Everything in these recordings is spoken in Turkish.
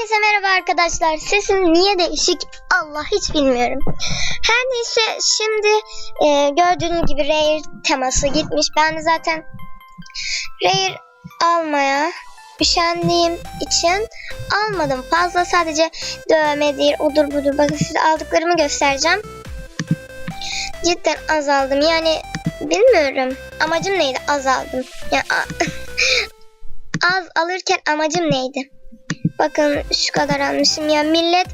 Herkese merhaba arkadaşlar. Sesim niye değişik? Allah hiç bilmiyorum. Her neyse şimdi e, gördüğünüz gibi Rare teması gitmiş. Ben de zaten Rare almaya üşendiğim için almadım. Fazla sadece dövme değil, odur budur. Bakın size aldıklarımı göstereceğim. Cidden azaldım. Yani bilmiyorum. Amacım neydi? Azaldım. Ya a- az alırken amacım neydi? Bakın şu kadar almışım ya millet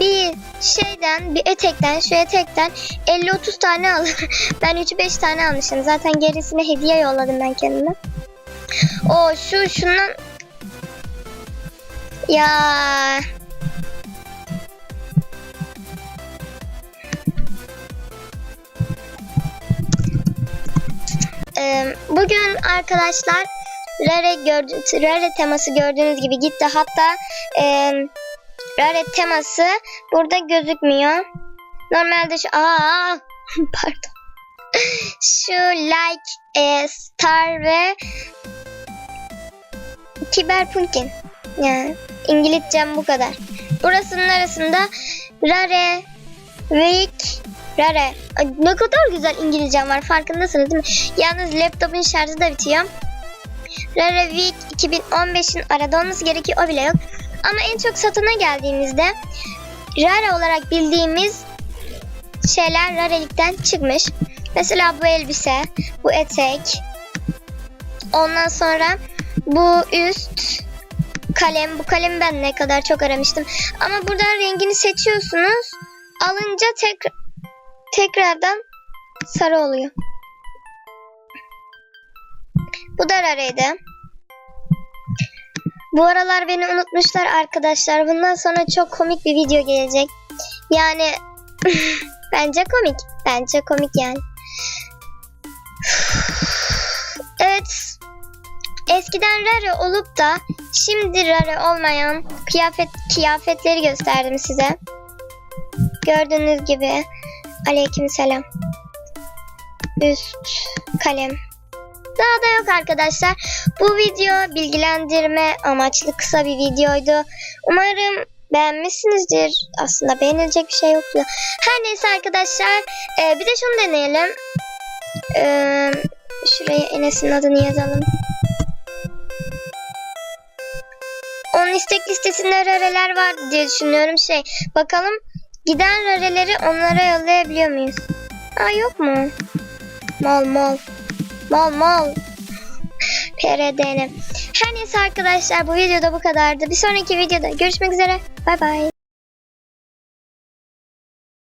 bir şeyden bir etekten şu etekten 50-30 tane alır. ben 3-5 tane almışım. Zaten gerisine hediye yolladım ben kendime. O şu şundan ya bugün arkadaşlar Rare, gördü, Rare teması gördüğünüz gibi gitti. Hatta e, Rare teması burada gözükmüyor. Normalde şu aa pardon. şu like e, star ve Kiberpunkin. Yani İngilizcem bu kadar. Burasının arasında Rare, Week, Rare. Ay, ne kadar güzel İngilizcem var farkındasınız değil mi? Yalnız laptopun şarjı da bitiyor. Rare Week 2015'in arada olması gerekiyor o bile yok. Ama en çok satına geldiğimizde Rare olarak bildiğimiz şeyler Rare'likten çıkmış. Mesela bu elbise, bu etek. Ondan sonra bu üst kalem. Bu kalemi ben ne kadar çok aramıştım. Ama burada rengini seçiyorsunuz. Alınca tek tekrardan sarı oluyor. Bu da Rare'ydi. Bu aralar beni unutmuşlar arkadaşlar. Bundan sonra çok komik bir video gelecek. Yani bence komik. Bence komik yani. Evet. Eskiden Rare olup da şimdi Rare olmayan kıyafet kıyafetleri gösterdim size. Gördüğünüz gibi aleykümselam. Üst kalem. Daha da yok arkadaşlar. Bu video bilgilendirme amaçlı kısa bir videoydu. Umarım beğenmişsinizdir. Aslında beğenilecek bir şey yoktu. Her neyse arkadaşlar. e, bir de şunu deneyelim. E, şuraya Enes'in adını yazalım. Onun istek listesinde rareler var diye düşünüyorum. Şey bakalım giden rareleri onlara yollayabiliyor muyuz? Aa yok mu? Mal mal. Mal mal. PRDN. Her neyse arkadaşlar bu videoda bu kadardı. Bir sonraki videoda görüşmek üzere. Bay bay.